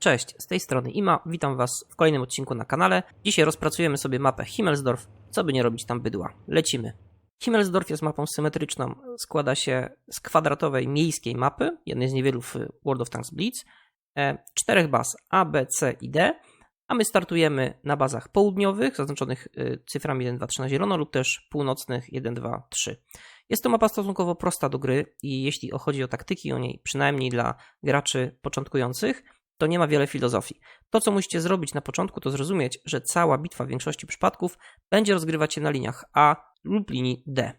Cześć, z tej strony Ima, witam Was w kolejnym odcinku na kanale. Dzisiaj rozpracujemy sobie mapę Himmelsdorf, co by nie robić tam bydła. Lecimy. Himmelsdorf jest mapą symetryczną, składa się z kwadratowej miejskiej mapy, jednej z niewielu w World of Tanks Blitz, e, czterech baz A, B, C i D, a my startujemy na bazach południowych, zaznaczonych e, cyframi 1, 2, 3 na zielono lub też północnych 1, 2, 3. Jest to mapa stosunkowo prosta do gry i jeśli chodzi o taktyki o niej, przynajmniej dla graczy początkujących, to nie ma wiele filozofii. To, co musicie zrobić na początku, to zrozumieć, że cała bitwa w większości przypadków będzie rozgrywać się na liniach A lub linii D.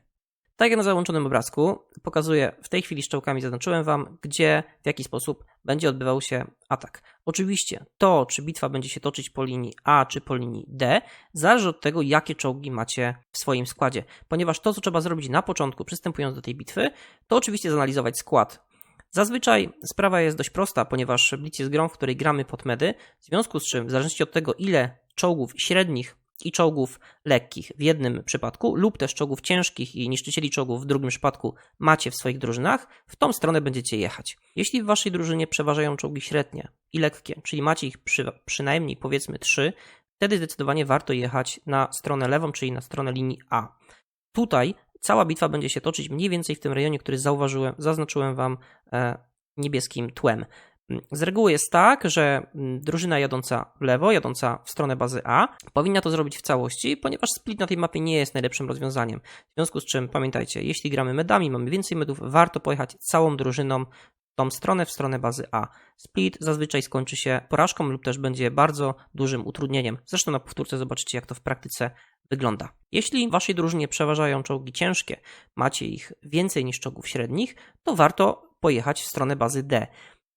Tak jak na załączonym obrazku, pokazuję w tej chwili szczałkami zaznaczyłem Wam, gdzie, w jaki sposób będzie odbywał się atak. Oczywiście to, czy bitwa będzie się toczyć po linii A czy po linii D, zależy od tego, jakie czołgi macie w swoim składzie. Ponieważ to, co trzeba zrobić na początku, przystępując do tej bitwy, to oczywiście zanalizować skład Zazwyczaj sprawa jest dość prosta, ponieważ Blitz jest grą, w której gramy pod medy, w związku z czym w zależności od tego, ile czołgów średnich i czołgów lekkich w jednym przypadku, lub też czołgów ciężkich i niszczycieli czołgów w drugim przypadku macie w swoich drużynach, w tą stronę będziecie jechać. Jeśli w waszej drużynie przeważają czołgi średnie i lekkie, czyli macie ich przy, przynajmniej powiedzmy trzy, wtedy zdecydowanie warto jechać na stronę lewą, czyli na stronę linii A. Tutaj Cała bitwa będzie się toczyć mniej więcej w tym rejonie, który zauważyłem, zaznaczyłem Wam e, niebieskim tłem. Mm, z reguły jest tak, że mm, drużyna jadąca w lewo, jadąca w stronę bazy A, powinna to zrobić w całości, ponieważ split na tej mapie nie jest najlepszym rozwiązaniem. W związku z czym pamiętajcie, jeśli gramy medami, mamy więcej medów, warto pojechać całą drużyną w tą stronę, w stronę bazy A. Split zazwyczaj skończy się porażką lub też będzie bardzo dużym utrudnieniem. Zresztą na powtórce zobaczycie, jak to w praktyce wygląda. Jeśli w waszej drużynie przeważają czołgi ciężkie, macie ich więcej niż czołgów średnich, to warto pojechać w stronę bazy D.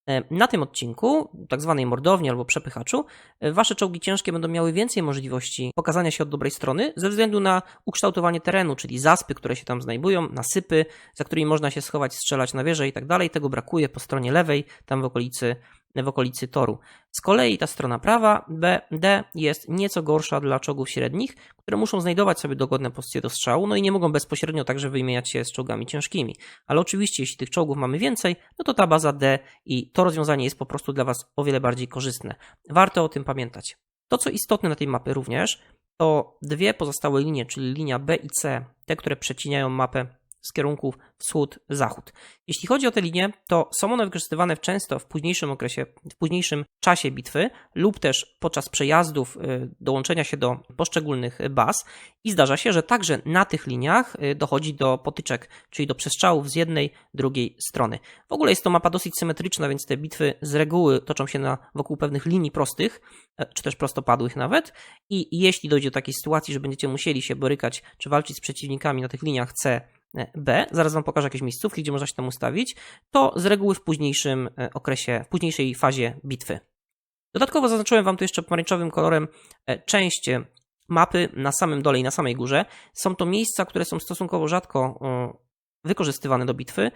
E, na tym odcinku, tak zwanej mordowni albo przepychaczu, e, wasze czołgi ciężkie będą miały więcej możliwości pokazania się od dobrej strony ze względu na ukształtowanie terenu, czyli zaspy, które się tam znajdują, nasypy, za którymi można się schować, strzelać na wieżę i tak dalej. Tego brakuje po stronie lewej, tam w okolicy w okolicy toru. Z kolei ta strona prawa, B, D, jest nieco gorsza dla czołgów średnich, które muszą znajdować sobie dogodne pozycje do strzału, no i nie mogą bezpośrednio także wymieniać się z czołgami ciężkimi. Ale oczywiście, jeśli tych czołgów mamy więcej, no to ta baza D i to rozwiązanie jest po prostu dla Was o wiele bardziej korzystne. Warto o tym pamiętać. To, co istotne na tej mapie również, to dwie pozostałe linie, czyli linia B i C, te, które przecinają mapę z kierunków wschód-zachód. Jeśli chodzi o te linie, to są one wykorzystywane często w późniejszym okresie, w późniejszym czasie bitwy lub też podczas przejazdów, y, dołączenia się do poszczególnych baz i zdarza się, że także na tych liniach y, dochodzi do potyczek, czyli do przestrzałów z jednej, drugiej strony. W ogóle jest to mapa dosyć symetryczna, więc te bitwy z reguły toczą się na, wokół pewnych linii prostych, e, czy też prostopadłych nawet i jeśli dojdzie do takiej sytuacji, że będziecie musieli się borykać czy walczyć z przeciwnikami na tych liniach C B, zaraz Wam pokażę jakieś miejscówki, gdzie można się tam ustawić, to z reguły w późniejszym e, okresie, w późniejszej fazie bitwy. Dodatkowo zaznaczyłem Wam tu jeszcze pomarańczowym kolorem e, część mapy na samym dole i na samej górze. Są to miejsca, które są stosunkowo rzadko wykorzystywane do bitwy,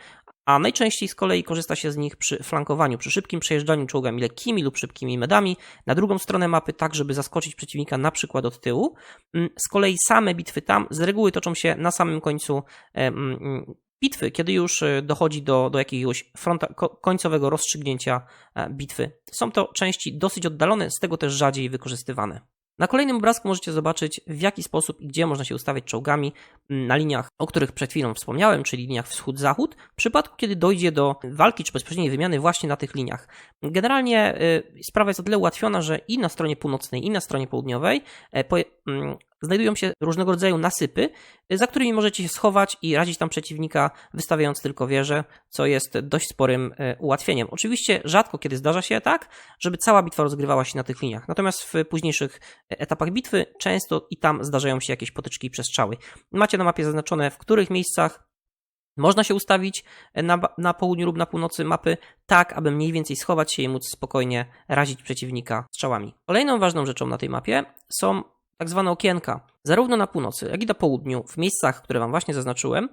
a najczęściej z kolei korzysta się z nich przy flankowaniu, przy szybkim przejeżdżaniu czołgami lekkimi lub szybkimi medami na drugą stronę mapy, tak żeby zaskoczyć przeciwnika na przykład od tyłu. Mm, z kolei same bitwy tam z reguły toczą się na samym końcu mm, mm, bitwy, kiedy już e, dochodzi do, do jakiegoś fronta, końcowego rozstrzygnięcia e, bitwy. Są to części dosyć oddalone, z tego też rzadziej wykorzystywane. Na kolejnym obrazku możecie zobaczyć, w jaki sposób i gdzie można się ustawiać czołgami na liniach, o których przed chwilą wspomniałem, czyli liniach wschód-zachód, w przypadku, kiedy dojdzie do walki czy bezpośredniej wymiany właśnie na tych liniach. Generalnie y, sprawa jest o tyle ułatwiona, że i na stronie północnej, i na stronie południowej e, mm, znajdują się różnego rodzaju nasypy, za którymi możecie się schować i radzić tam przeciwnika, wystawiając tylko wieże, co jest dość sporym e, ułatwieniem. Oczywiście rzadko kiedy zdarza się tak, żeby cała bitwa rozgrywała się na tych liniach. Natomiast w późniejszych etapach bitwy często i tam zdarzają się jakieś potyczki i przestrzały. Macie na mapie zaznaczone, w których miejscach można się ustawić na, na południu lub na północy mapy, tak aby mniej więcej schować się i móc spokojnie razić przeciwnika strzałami. Kolejną ważną rzeczą na tej mapie są tak zwane okienka. Zarówno na północy, jak i na południu, w miejscach, które Wam właśnie zaznaczyłem,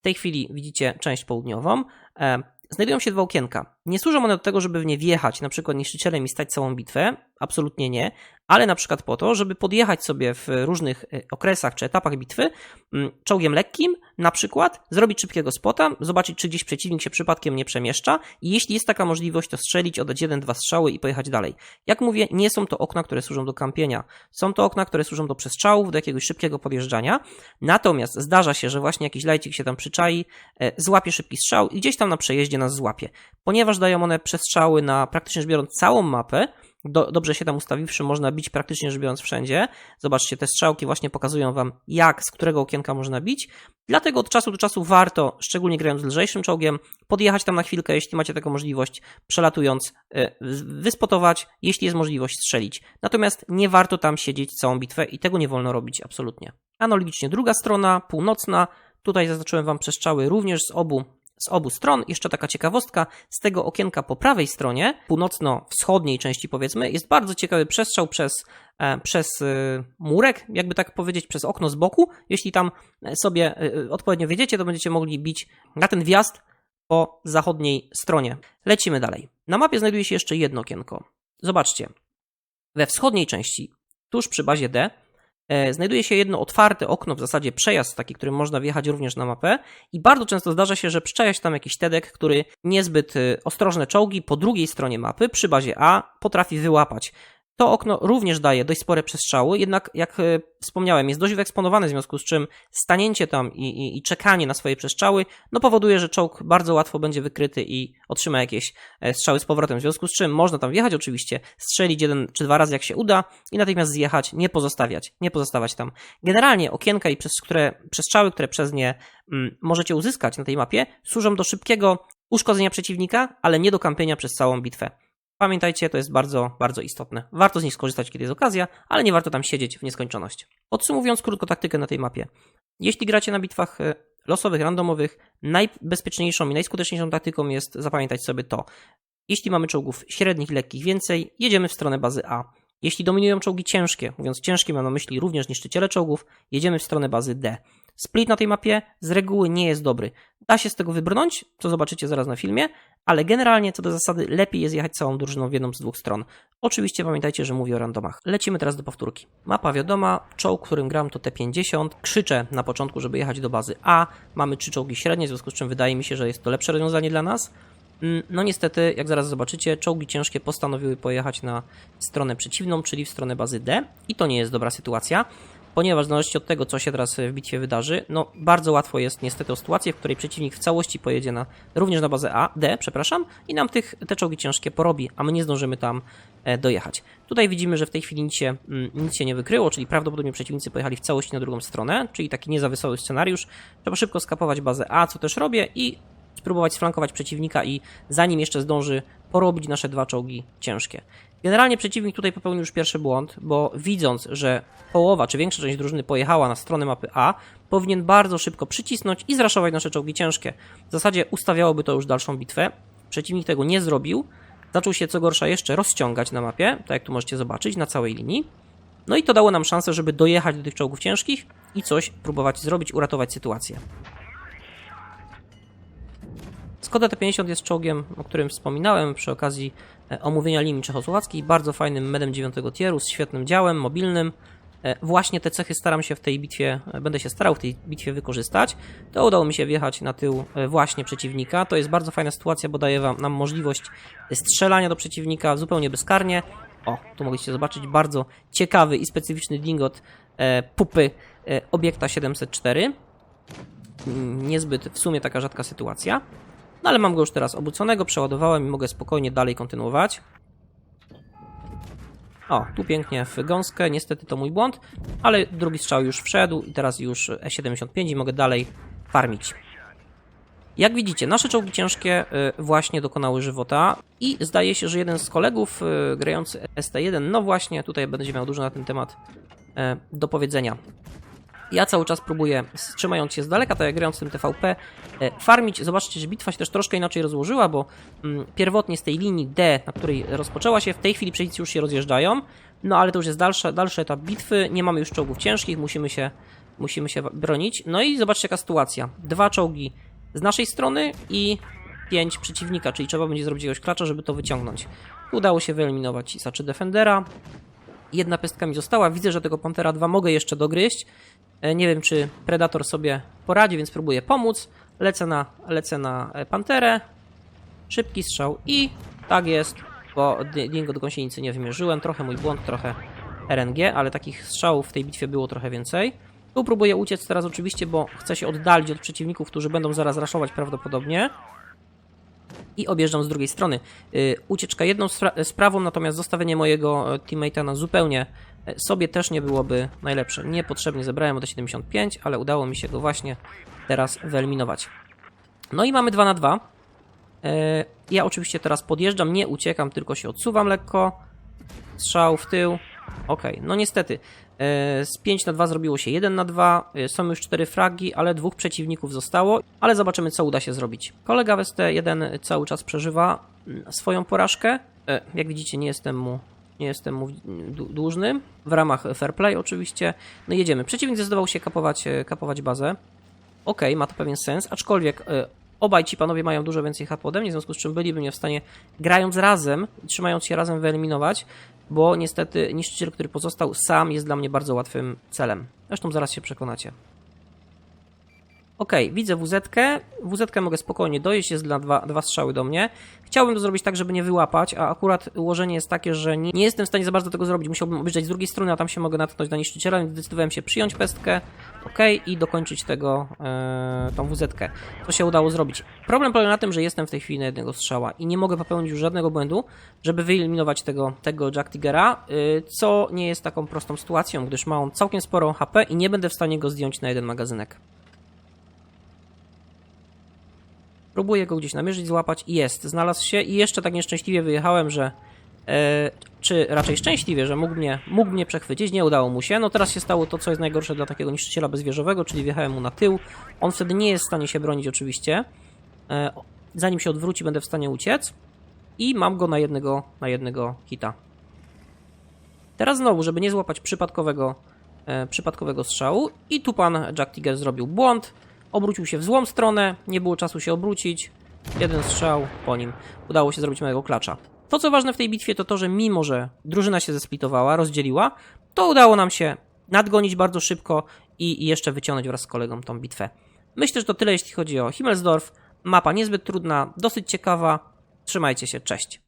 w tej chwili widzicie część południową, e, znajdują się dwa okienka. Nie służą one do tego, żeby w nie wjechać, na przykład niszczycielem i stać całą bitwę, absolutnie nie, ale na przykład po to, żeby podjechać sobie w różnych e, okresach czy etapach bitwy mm, czołgiem lekkim, na przykład zrobić szybkiego spota, zobaczyć, czy gdzieś przeciwnik się przypadkiem nie przemieszcza i jeśli jest taka możliwość, to strzelić, oddać jeden, dwa strzały i pojechać dalej. Jak mówię, nie są to okna, które służą do kampienia. Są to okna, które służą do przestrzałów, do jakiegoś szybkiego podjeżdżania. Natomiast zdarza się, że właśnie jakiś lajcik się tam przyczai, e, złapie szybki strzał i gdzieś tam na przejeździe nas złapie. Ponieważ dają one przestrzały na praktycznie rzecz biorąc całą mapę, do, dobrze się tam ustawiwszy, można bić praktycznie rzecz biorąc wszędzie. Zobaczcie, te strzałki właśnie pokazują Wam, jak, z którego okienka można bić. Dlatego od czasu do czasu warto, szczególnie grając lżejszym czołgiem, podjechać tam na chwilkę, jeśli macie taką możliwość, przelatując, e, wyspotować, jeśli jest możliwość strzelić. Natomiast nie warto tam siedzieć całą bitwę i tego nie wolno robić absolutnie. Analogicznie druga strona, północna, Tutaj zaznaczyłem Wam przestrzały również z obu z obu stron. Jeszcze taka ciekawostka, z tego okienka po prawej stronie, północno-wschodniej części powiedzmy, jest bardzo ciekawy przestrzał przez, e, przez e, murek, jakby tak powiedzieć, przez okno z boku. Jeśli tam sobie e, odpowiednio wiedziecie, to będziecie mogli bić na ten wjazd po zachodniej stronie. Lecimy dalej. Na mapie znajduje się jeszcze jedno okienko. Zobaczcie. We wschodniej części, tuż przy bazie D, E, znajduje się jedno otwarte okno, w zasadzie przejazd taki, którym można wjechać również na mapę i bardzo często zdarza się, że się tam jakiś tedek, który niezbyt e, ostrożne czołgi po drugiej stronie mapy przy bazie A potrafi wyłapać. To okno również daje dość spore przestrzały, jednak jak e, wspomniałem, jest dość wyeksponowane, w związku z czym stanięcie tam i, i, i, czekanie na swoje przestrzały no powoduje, że czołg bardzo łatwo będzie wykryty i otrzyma jakieś e, strzały z powrotem. W związku z czym można tam wjechać oczywiście, strzelić jeden czy dwa razy jak się uda i natychmiast zjechać, nie pozostawiać, nie pozostawać tam. Generalnie okienka i przez które, przestrzały, które przez nie mm, możecie uzyskać na tej mapie, służą do szybkiego uszkodzenia przeciwnika, ale nie do kampienia przez całą bitwę. Pamiętajcie, to jest bardzo, bardzo istotne. Warto z nich skorzystać, kiedy jest okazja, ale nie warto tam siedzieć w nieskończoność. Podsumowując krótko taktykę na tej mapie. Jeśli gracie na bitwach e, losowych, randomowych, najbezpieczniejszą i najskuteczniejszą taktyką jest zapamiętać sobie to. Jeśli mamy czołgów średnich, lekkich więcej, jedziemy w stronę bazy A. Jeśli dominują czołgi ciężkie, mówiąc ciężkie mam na myśli również niszczyciele czołgów, jedziemy w stronę bazy D. Split na tej mapie z reguły nie jest dobry. Da się z tego wybrnąć, co zobaczycie zaraz na filmie, ale generalnie co do zasady lepiej jest jechać całą drużyną w jedną z dwóch stron. Oczywiście pamiętajcie, że mówię o randomach. Lecimy teraz do powtórki. Mapa wiadoma, czołg, którym gram to T50. Krzyczę na początku, żeby jechać do bazy A. Mamy trzy czołgi średnie, w związku z czym wydaje mi się, że jest to lepsze rozwiązanie dla nas. Mm, no niestety, jak zaraz zobaczycie, czołgi ciężkie postanowiły pojechać na stronę przeciwną, czyli w stronę bazy D i to nie jest dobra sytuacja ponieważ w zależności od tego, co się teraz w bitwie wydarzy, no bardzo łatwo jest niestety o sytuację, w której przeciwnik w całości pojedzie na, również na bazę A, D, przepraszam, i nam tych, te czołgi ciężkie porobi, a my nie zdążymy tam e, dojechać. Tutaj widzimy, że w tej chwili nic się, mm, nic się nie wykryło, czyli prawdopodobnie przeciwnicy pojechali w całości na drugą stronę, czyli taki niezawesoły scenariusz. Trzeba szybko skapować bazę A, co też robię, i spróbować sflankować przeciwnika i zanim jeszcze zdąży porobić nasze dwa czołgi ciężkie. Generalnie przeciwnik tutaj popełnił już pierwszy błąd, bo widząc, że połowa czy większa część drużyny pojechała na stronę mapy A, powinien bardzo szybko przycisnąć i zraszować nasze czołgi ciężkie. W zasadzie ustawiałoby to już dalszą bitwę. Przeciwnik tego nie zrobił. Zaczął się co gorsza jeszcze rozciągać na mapie, tak jak tu możecie zobaczyć, na całej linii. No i to dało nam szansę, żeby dojechać do tych czołgów ciężkich i coś próbować zrobić, uratować sytuację. Skoda T50 jest czołgiem, o którym wspominałem przy okazji e, omówienia linii czechosłowackiej. Bardzo fajnym medem 9 tieru z świetnym działem mobilnym. E, właśnie te cechy staram się w tej bitwie, e, będę się starał w tej bitwie wykorzystać. To udało mi się wjechać na tył właśnie przeciwnika. To jest bardzo fajna sytuacja, bo daje wam, nam możliwość strzelania do przeciwnika zupełnie bezkarnie. O, tu mogliście zobaczyć bardzo ciekawy i specyficzny dingot pupy obiekta 704. Niezbyt w sumie taka rzadka sytuacja. No ale mam go już teraz obróconego, przeładowałem i mogę spokojnie dalej kontynuować. O, tu pięknie w gąskę, niestety to mój błąd, ale drugi strzał już wszedł i teraz już E75 i mogę dalej farmić. Jak widzicie, nasze czołgi ciężkie y, właśnie dokonały żywota i zdaje się, że jeden z kolegów y, grający ST1, no właśnie, tutaj będzie miał dużo na ten temat y, do powiedzenia. Ja cały czas próbuję, trzymając się z daleka, tak jak grając w tym TVP, e, farmić. Zobaczcie, że bitwa się też troszkę inaczej rozłożyła, bo mm, pierwotnie z tej linii D, na której rozpoczęła się, w tej chwili przeciwnicy już się rozjeżdżają, no ale to już jest dalszy, dalszy etap bitwy, nie mamy już czołgów ciężkich, musimy się, musimy się bronić. No i zobaczcie jaka sytuacja. Dwa czołgi z naszej strony i pięć przeciwnika, czyli trzeba będzie zrobić jakiegoś klacza, żeby to wyciągnąć. Udało się wyeliminować Isaczy Defendera. Jedna pestka mi została. Widzę, że tego Pantera 2 mogę jeszcze dogryźć. E, Nie wiem, czy Predator sobie poradzi, więc próbuję pomóc. Lecę na, lecę na e, Panterę. Szybki strzał i tak jest, bo di- Dingo do gąsienicy nie wymierzyłem. Trochę mój błąd, trochę RNG, ale takich strzałów w tej bitwie było trochę więcej. Tu próbuję uciec teraz oczywiście, bo chcę się oddalić od przeciwników, którzy będą zaraz raszować prawdopodobnie. I objeżdżam z drugiej strony. Y, Ucieczka jedną spra- sprawą, natomiast zostawienie mojego e, teammate'a na zupełnie sobie też nie byłoby najlepsze. Niepotrzebnie zebrałem od 75, ale udało mi się go właśnie teraz wyeliminować. No i mamy 2 na 2. E, Ja oczywiście teraz podjeżdżam, nie uciekam, tylko się odsuwam lekko. Strzał w tył. Ok, no niestety. e, Z 5 na 2 zrobiło się 1 na 2. e, Są już 4 fragi, ale dwóch przeciwników zostało. Ale zobaczymy, co uda się zrobić. Kolega w ST1 cały czas przeżywa mm, swoją porażkę. Jak widzicie, nie jestem mu nie jestem mu dłu- dłużny. W ramach fair play oczywiście. No jedziemy. Przeciwnik zdecydował się kapować, e, kapować bazę. Okej, ma to pewien sens, aczkolwiek y, obaj ci panowie mają dużo więcej HP ode mnie, w związku z czym byliby mnie w stanie, grając razem, trzymając się razem, wyeliminować, bo niestety niszczyciel, który pozostał sam, jest dla mnie bardzo łatwym celem. Zresztą zaraz się przekonacie. Okej, widzę WZ-kę. WZ-kę mogę spokojnie dojeść, jest dla dwa, dwa strzały do mnie. Chciałbym to zrobić tak, żeby nie wyłapać, a akurat ułożenie jest takie, że nie, nie jestem w stanie za bardzo tego zrobić. Musiałbym objeżdżać z drugiej strony, a tam się mogę natknąć na niszczyciela, więc zdecydowałem się przyjąć pestkę, ok, i dokończyć tego, e, tą WZ-kę. To się udało zrobić. Problem polega na tym, że jestem w tej chwili na jednego strzała i nie mogę popełnić już żadnego błędu, żeby wyeliminować tego, tego Jack Tigera, y, co nie jest taką prostą sytuacją, gdyż ma on całkiem sporą HP i nie będę w stanie go zdjąć na jeden magazynek. Próbuję go gdzieś namierzyć, złapać i jest. Znalazł się i jeszcze tak nieszczęśliwie wyjechałem, że. E, czy raczej szczęśliwie, że mógł mnie, mógł mnie przechwycić, nie udało mu się. No teraz się stało to, co jest najgorsze dla takiego niszczyciela bezwieżowego, czyli wjechałem mu na tył. On wtedy nie jest w stanie się bronić, oczywiście. E, zanim się odwróci, będę w stanie uciec. I mam go na jednego, na jednego hita. Teraz znowu, żeby nie złapać przypadkowego, e, przypadkowego strzału. I tu pan Jack Tiger zrobił błąd. Obrócił się w złą stronę, nie było czasu się obrócić. Jeden strzał po nim. Udało się zrobić mojego klacza. To, co ważne w tej bitwie, to to, że mimo, że drużyna się zesplitowała, rozdzieliła, to udało nam się nadgonić bardzo szybko i jeszcze wyciągnąć wraz z kolegą tą bitwę. Myślę, że to tyle, jeśli chodzi o Himmelsdorf. Mapa niezbyt trudna, dosyć ciekawa. Trzymajcie się, cześć.